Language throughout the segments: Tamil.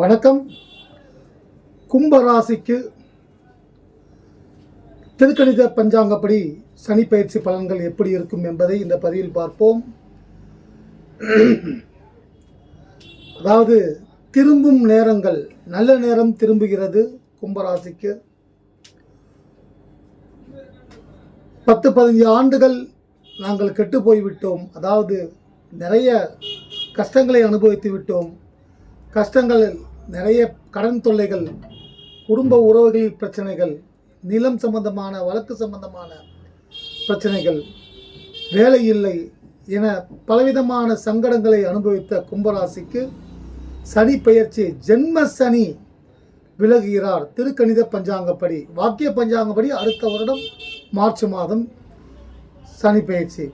வணக்கம். கும்பராசிக்கு திருக்கணித பஞ்சாங்கப்படி சனி பயிற்சி பலன்கள் எப்படி இருக்கும் என்பதை இந்த பதிவில் பார்ப்போம். அதாவது திரும்பும் நேரங்கள் நல்ல நேரம் திரும்புகிறது கும்பராசிக்கு. பத்து பதினஞ்சு ஆண்டுகள் நாங்கள் கெட்டு போய்விட்டோம். அதாவது நிறைய கஷ்டங்களை அனுபவித்து விட்டோம். கஷ்டங்கள் நிறைய கடன் தொல்லைகள் குடும்ப உறவுகளில் பிரச்சனைகள் நிலம் சம்பந்தமான வழக்கு சம்பந்தமான பிரச்சனைகள் வேலை இல்லை என பலவிதமான சங்கடங்களை அனுபவித்த கும்பராசிக்கு சனி பெயர்ச்சி ஜென்ம சனி விலகுகிறார். திருக்கணித பஞ்சாங்கப்படி வாக்கிய பஞ்சாங்கப்படி அடுத்த வருடம் மார்ச் மாதம் சனி பெயர்ச்சி.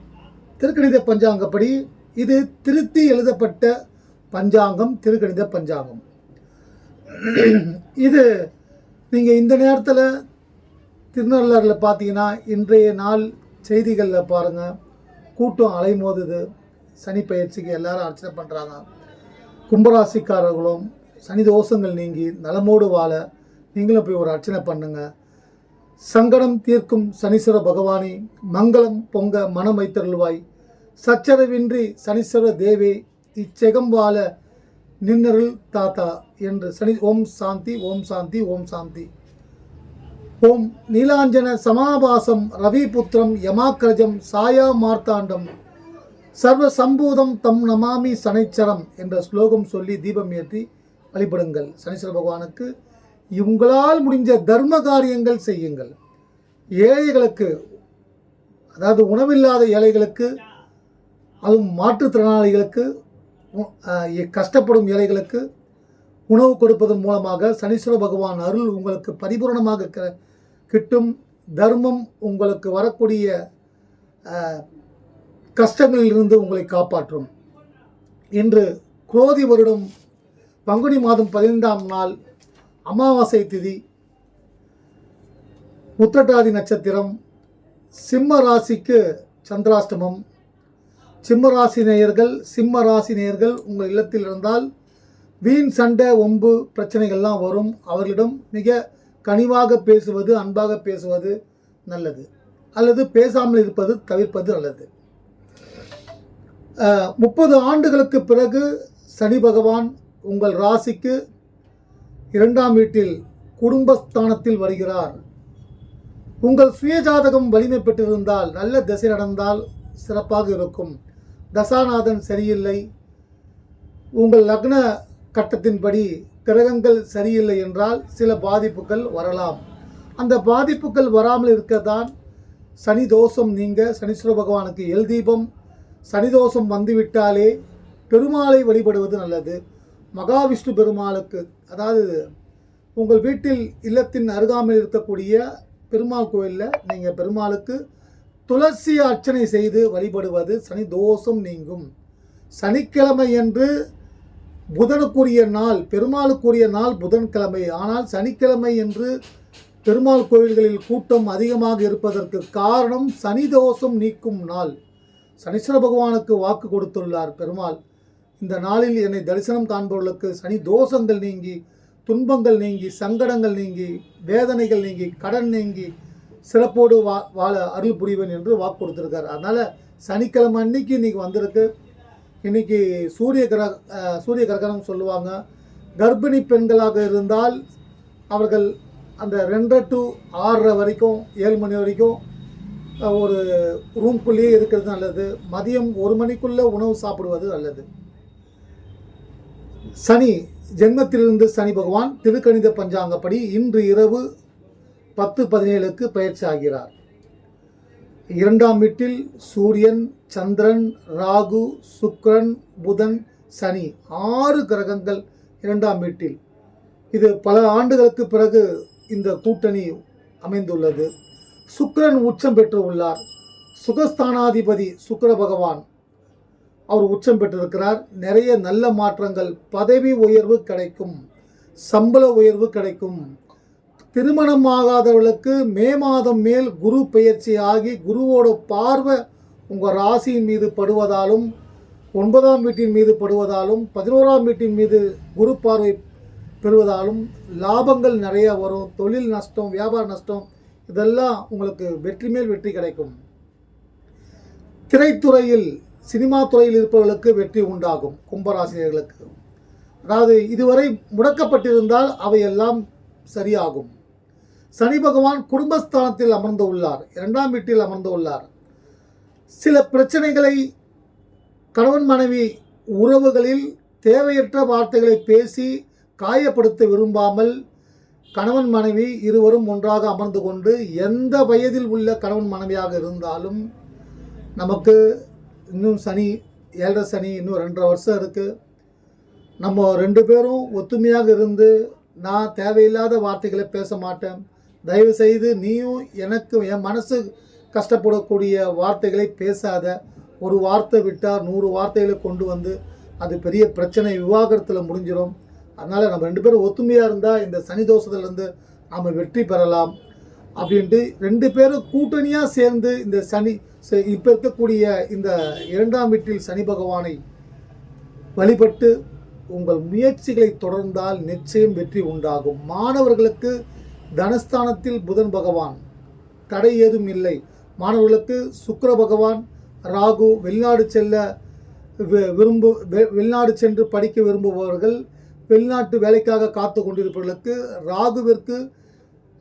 திருக்கணித பஞ்சாங்கப்படி இது திருத்தி எழுதப்பட்ட பஞ்சாங்கம் திருக்கணித பஞ்சாங்கம். இது நீங்கள் இந்த நேரத்தில் திருநள்ளாறில் பார்த்தீங்கன்னா இன்றைய நாள் செய்திகளில் பாருங்கள் கூட்டம் அலைமோதுது. சனி பயிற்சிக்கு எல்லாரும் அர்ச்சனை பண்ணுறாங்க கும்பராசிக்காரர்களும் சனி தோஷங்கள் நீங்கி நலமோடு வாழ நீங்களும் போய் ஒரு அர்ச்சனை பண்ணுங்க. சங்கடம் தீர்க்கும் சனீஸ்வர பகவானே மங்களம் பொங்க மனம் வைத்தருள்வாய். சச்சரவின்றி சனீஸ்வர தேவி இச்செகம்பால நின்னருள் தாத்தா என்று சனி ஓம் சாந்தி ஓம் சாந்தி ஓம் சாந்தி. ஓம் நீலாஞ்சன சமாபாசம் ரவிபுத்திரம் யமாக்கிரஜம் சாயா மார்த்தாண்டம் சர்வ சம்பூதம் தம் நமாமி சனைச்சரம் என்ற ஸ்லோகம் சொல்லி தீபம் ஏற்றி வழிபடுங்கள். சனீஸ்வர பகவானுக்கு உங்களால் முடிஞ்ச தர்ம காரியங்கள் செய்யுங்கள். ஏழைகளுக்கு அதாவது உணவில்லாத ஏழைகளுக்கு அதுவும் மாற்றுத்திறனாளிகளுக்கு கஷ்டப்படும் ஏழைகளுக்கு உணவு கொடுப்பதன் மூலமாக சனீஸ்வர பகவான் அருள் உங்களுக்கு பரிபூரணமாக க- கிட்டும். தர்மம் உங்களுக்கு வரக்கூடிய கஷ்டங்களிலிருந்து உங்களை காப்பாற்றும். இன்று குரோதி வருடம் பங்குனி மாதம் பதினைந்தாம் நாள் அமாவாசை திதி உத்திரட்டாதி நட்சத்திரம் சிம்ம ராசிக்கு சந்திராஷ்டமம். சிம்மராசி நேயர்கள் சிம்ம ராசி நேயர்கள் உங்கள் இல்லத்தில் இருந்தால் வீண் சண்டை ஒம்பு பிரச்சனைகள்லாம் வரும். அவர்களிடம் மிக கனிவாக பேசுவது அன்பாக பேசுவது நல்லது. அல்லது பேசாமல் இருப்பது தவிர்ப்பது நல்லது. முப்பது ஆண்டுகளுக்கு பிறகு சனி பகவான் உங்கள் ராசிக்கு இரண்டாம் வீட்டில் குடும்பஸ்தானத்தில் வருகிறார். உங்கள் சுயஜாதகம் வலிமை பெற்றிருந்தால் நல்ல திசை நடந்தால் சிறப்பாக இருக்கும். தசாநாதன் சரியில்லை. உங்கள் லக்ன கட்டத்தின்படி கிரகங்கள் சரியில்லை என்றால் சில பாதிப்புகள் வரலாம். அந்த பாதிப்புகள் வராமல் இருக்கத்தான் சனி தோஷம் நீங்க சனீஸ்வர பகவானுக்கு எல் தீபம் சனி தோஷம் வந்துவிட்டாலே பெருமாளை வழிபடுவது நல்லது. மகாவிஷ்ணு பெருமாளுக்கு அதாவது உங்கள் வீட்டில் இல்லத்தின் அருகாமையில் இருக்கக்கூடிய பெருமாள் கோயிலில் நீங்கள் பெருமாளுக்கு துளசி அர்ச்சனை செய்து வழிபடுவது சனி தோஷம் நீங்கும். சனிக்கிழமை என்று புதனுக்குரிய நாள் பெருமாளுக்குரிய நாள் புதன்கிழமை. ஆனால் சனிக்கிழமை என்று பெருமாள் கோயில்களில் கூட்டம் அதிகமாக இருப்பதற்கு காரணம் சனி தோஷம் நீக்கும் நாள். சனீஸ்வர பகவானுக்கு வாக்கு கொடுத்துள்ளார் பெருமாள். இந்த நாளில் என்னை தரிசனம் காண்பவர்களுக்கு சனி தோஷங்கள் நீங்கி துன்பங்கள் நீங்கி சங்கடங்கள் நீங்கி வேதனைகள் நீங்கி கடன் நீங்கி சிறப்போடு வா வாழ அருள் புரிவேன் என்று வாக்கு கொடுத்துருக்கார் அதனால் சனிக்கிழமை அன்னைக்கு இன்னைக்கு வந்திருக்கு. இன்னைக்கு சூரிய கிரக சூரிய கிரகணம் சொல்லுவாங்க. கர்ப்பிணி பெண்களாக இருந்தால் அவர்கள் அந்த ரெண்டரை டு ஆறரை வரைக்கும் ஏழு மணி வரைக்கும் ஒரு ரூம்குள்ளேயே இருக்கிறது நல்லது. மதியம் ஒரு மணிக்குள்ளே உணவு சாப்பிடுவது நல்லது. சனி ஜென்மத்திலிருந்து சனி பகவான் திருக்கணித பஞ்சாங்கப்படி இன்று இரவு பத்து பதினேழுக்கு பயிற்சி ஆகிறார். இரண்டாம் வீட்டில் சூரியன் சந்திரன் ராகு சுக்ரன் புதன் சனி ஆறு கிரகங்கள் இரண்டாம் வீட்டில். இது பல ஆண்டுகளுக்கு பிறகு இந்த கூட்டணி அமைந்துள்ளது. சுக்ரன் உச்சம் பெற்று உள்ளார். சுகஸ்தானாதிபதி சுக்கர பகவான். அவர் உச்சம் பெற்றிருக்கிறார். நிறைய நல்ல மாற்றங்கள் பதவி உயர்வு கிடைக்கும் சம்பள உயர்வு கிடைக்கும். திருமணம் ஆகாதவர்களுக்கு மே மாதம் மேல் குரு பெயர்ச்சி ஆகி குருவோட பார்வை உங்கள் ராசியின் மீது படுவதாலும் ஒன்பதாம் வீட்டின் மீது படுவதாலும் பதினோராம் வீட்டின் மீது குரு பார்வை பெறுவதாலும் லாபங்கள் நிறைய வரும். தொழில் நஷ்டம் வியாபார நஷ்டம் இதெல்லாம் உங்களுக்கு வெற்றி மேல் வெற்றி கிடைக்கும். திரைத்துறையில் சினிமா துறையில் இருப்பவர்களுக்கு வெற்றி உண்டாகும் கும்பராசினியர்களுக்கு. அதாவது இதுவரை முடக்கப்பட்டிருந்தால் அவையெல்லாம் சரியாகும். சனி பகவான் குடும்பஸ்தானத்தில் அமர்ந்து உள்ளார். இரண்டாம் வீட்டில் அமர்ந்து உள்ளார். சில பிரச்சனைகளை கணவன் மனைவி உறவுகளில் தேவையற்ற வார்த்தைகளை பேசி காயப்படுத்த விரும்பாமல் கணவன் மனைவி இருவரும் ஒன்றாக அமர்ந்து கொண்டு எந்த வயதில் உள்ள கணவன் மனைவியாக இருந்தாலும் நமக்கு இன்னும் சனி ஏழரை சனி இன்னும் ரெண்டரை வருஷம் இருக்குது நம்ம ரெண்டு பேரும் ஒத்துமையாக இருந்து நான் தேவையில்லாத வார்த்தைகளை பேச மாட்டேன். தயவு செய்து நீயும் எனக்கு என் மனசு கஷ்டப்படக்கூடிய வார்த்தைகளை பேசாத. ஒரு வார்த்தை விட்டால் நூறு வார்த்தைகளை கொண்டு வந்து அது பெரிய பிரச்சனை விவாகரத்தில் முடிஞ்சிடும் அதனால் நம்ம ரெண்டு பேரும் ஒத்துமையாக இருந்தால் இந்த சனி தோஷத்துலேருந்து நாம் வெற்றி பெறலாம் அப்படின்ட்டு ரெண்டு பேரும் கூட்டணியாக சேர்ந்து இந்த சனி இப்போ இருக்கக்கூடிய இந்த இரண்டாம் வீட்டில் சனி பகவானை வழிபட்டு உங்கள் முயற்சிகளை தொடர்ந்தால் நிச்சயம் வெற்றி உண்டாகும். மாணவர்களுக்கு தனஸ்தானத்தில் புதன் பகவான். தடை ஏதும் இல்லை. மாணவர்களுக்கு சுக்கர பகவான் ராகு வெளிநாடு செல்ல வி- விரும்பு வெ- வெளிநாடு சென்று படிக்க விரும்புபவர்கள் வெளிநாட்டு வேலைக்காக காத்து கொண்டிருப்பவர்களுக்கு ராகுவிற்கு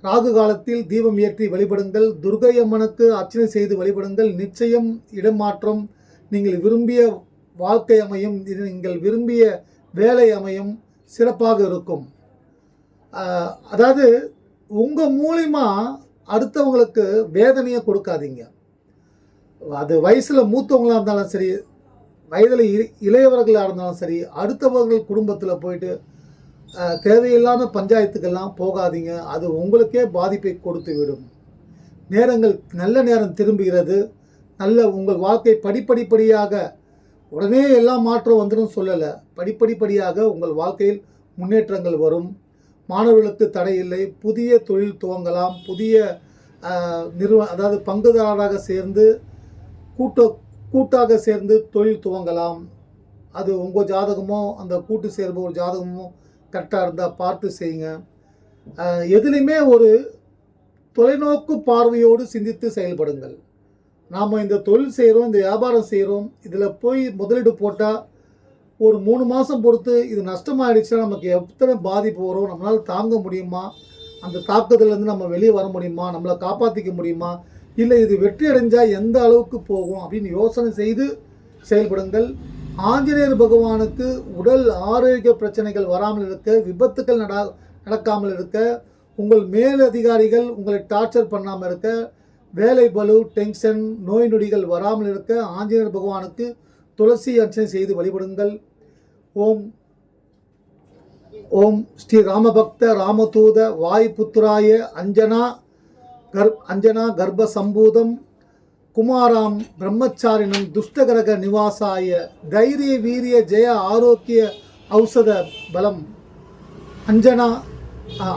ராகு காலத்தில் தீபம் ஏற்றி வழிபடுங்கள். துர்கை அம்மனுக்கு அர்ச்சனை செய்து வழிபடுங்கள். நிச்சயம் இடமாற்றம் நீங்கள் விரும்பிய வாழ்க்கை அமையும் இது நீங்கள் விரும்பிய வேலை அமையும் சிறப்பாக இருக்கும். அதாவது உங்கள் மூலிமா அடுத்தவங்களுக்கு வேதனையை கொடுக்காதீங்க. அது வயசில் மூத்தவங்களாக இருந்தாலும் சரி வயதில் இ இளையவர்களாக இருந்தாலும் சரி அடுத்தவர்கள் குடும்பத்தில் போயிட்டு தேவையில்லாத பஞ்சாயத்துக்கெல்லாம் போகாதீங்க. அது உங்களுக்கே பாதிப்பை கொடுத்து விடும். நேரங்கள் நல்ல நேரம் திரும்புகிறது. நல்ல உங்கள் வாழ்க்கை படிப்படிப்படியாக உடனே எல்லாம் மாற்றம் வந்துடும் சொல்லலை. படிப்படிப்படியாக உங்கள் வாழ்க்கையில் முன்னேற்றங்கள் வரும். மாணவர்களுக்கு தடை இல்லை. புதிய தொழில் துவங்கலாம். புதிய அஹ், நிறுவ அதாவது பங்குதாரராக சேர்ந்து கூட்ட கூட்டாக சேர்ந்து தொழில் துவங்கலாம். அது உங்கள் ஜாதகமோ அந்த கூட்டு சேர்வு ஒரு ஜாதகமோ கரெக்டாக இருந்தால் பார்த்து செய்யுங்க. அஹ், எதுலேயுமே ஒரு தொலைநோக்கு பார்வையோடு சிந்தித்து செயல்படுங்கள். நாம் இந்த தொழில் செய்கிறோம் இந்த வியாபாரம் செய்கிறோம் இதில் போய் முதலீடு போட்டால் ஒரு மூணு மாதம் பொறுத்து இது நஷ்டமாயிடுச்சுன்னா நமக்கு எத்தனை பாதிப்பு வரும்? நம்மளால் தாங்க முடியுமா? அந்த தாக்கத்துலேருந்து நம்ம வெளியே வர முடியுமா? நம்மளை காப்பாற்றிக்க முடியுமா? இல்லை இது வெற்றி அடைஞ்சால் எந்த அளவுக்கு போகும்? அப்படின்னு யோசனை செய்து செயல்படுங்கள். ஆஞ்சநேயர் பகவானுக்கு உடல் ஆரோக்கிய பிரச்சனைகள் வராமல் இருக்க விபத்துக்கள் நட நடக்காமல் இருக்க உங்கள் மேலதிகாரிகள் உங்களை டார்ச்சர் பண்ணாமல் இருக்க வேலை பளு டென்ஷன் நோய் நொடிகள் வராமல் இருக்க ஆஞ்சநேயர் பகவானுக்கு துளசி அர்ச்சனை செய்து வழிபடுங்கள். ஓம். ஓம் ஸ்ரீ ராமபக்த ராமதூத வாய்புத்ராய அஞ்சனா கர் அஞ்சனா கர்ப்ப சம்பூதம் குமாராம் பிரம்மச்சாரினம் துஷ்டகரக நிவாசாய தைரிய வீரிய ஜெய ஆரோக்கிய ஔஷத பலம். அஞ்சனா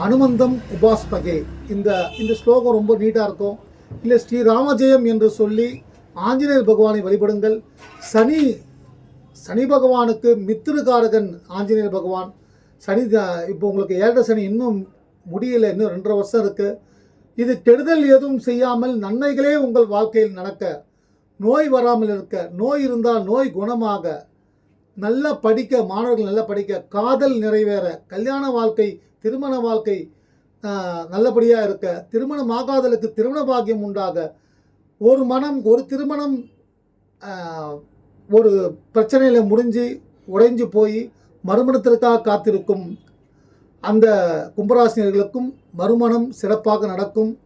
அனுமந்தம் உபாஸ்பகே. இந்த இந்த ஸ்லோகம் ரொம்ப நீட்டாக இருக்கும். இல்லை ஸ்ரீ ராமஜெயம் என்று சொல்லி ஆஞ்சநேயர் பகவானை வழிபடுங்கள். சனி சனி பகவானுக்கு மித்திருகாரகன் ஆஞ்சநேயர் பகவான். சனி இப்போ உங்களுக்கு ஏழரை சனி இன்னும் முடியல இன்னும் ரெண்டரை வருஷம் இருக்குது இது கெடுதல் எதுவும் செய்யாமல் நன்மைகளே உங்கள் வாழ்க்கையில் நடக்க நோய் வராமல் இருக்க நோய் இருந்தால் நோய் குணமாக நல்லா படிக்க மாணவர்கள் நல்லா படிக்க காதல் நிறைவேற கல்யாண வாழ்க்கை திருமண வாழ்க்கை நல்லபடியாக இருக்க திருமணம் ஆகாதலுக்கு திருமண பாக்கியம் உண்டாக ஒரு மனம் ஒரு திருமணம் ஒரு பிரச்சனையில் முடிஞ்சு உடைஞ்சு போய் மறுமணத்திற்காக காத்திருக்கும் அந்த கும்பராசினியர்களுக்கும் மறுமணம் சிறப்பாக நடக்கும்.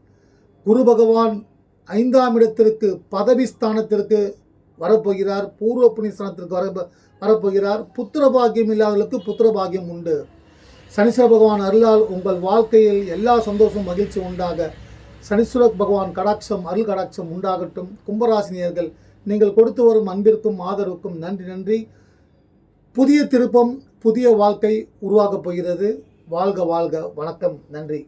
குரு பகவான் ஐந்தாம் இடத்திற்கு பதவி ஸ்தானத்திற்கு வரப்போகிறார். பூர்வ புண்ணியஸ்தானத்திற்கு வர வரப்போகிறார். புத்திர பாக்கியம் இல்லாதவர்களுக்கு புத்திர பாக்கியம் உண்டு. சனீஸ்வர பகவான் அருளால் உங்கள் வாழ்க்கையில் எல்லா சந்தோஷம் மகிழ்ச்சி உண்டாக. சனீஸ்வர பகவான் கடாட்சம் அருள் கடாட்சம் உண்டாகட்டும். கும்பராசினியர்கள் நீங்கள் கொடுத்து வரும் அன்பிற்கும் ஆதரவுக்கும் நன்றி நன்றி. புதிய திருப்பம் புதிய வாழ்க்கை உருவாகப் போகிறது. வாழ்க வாழ்க. வணக்கம். நன்றி.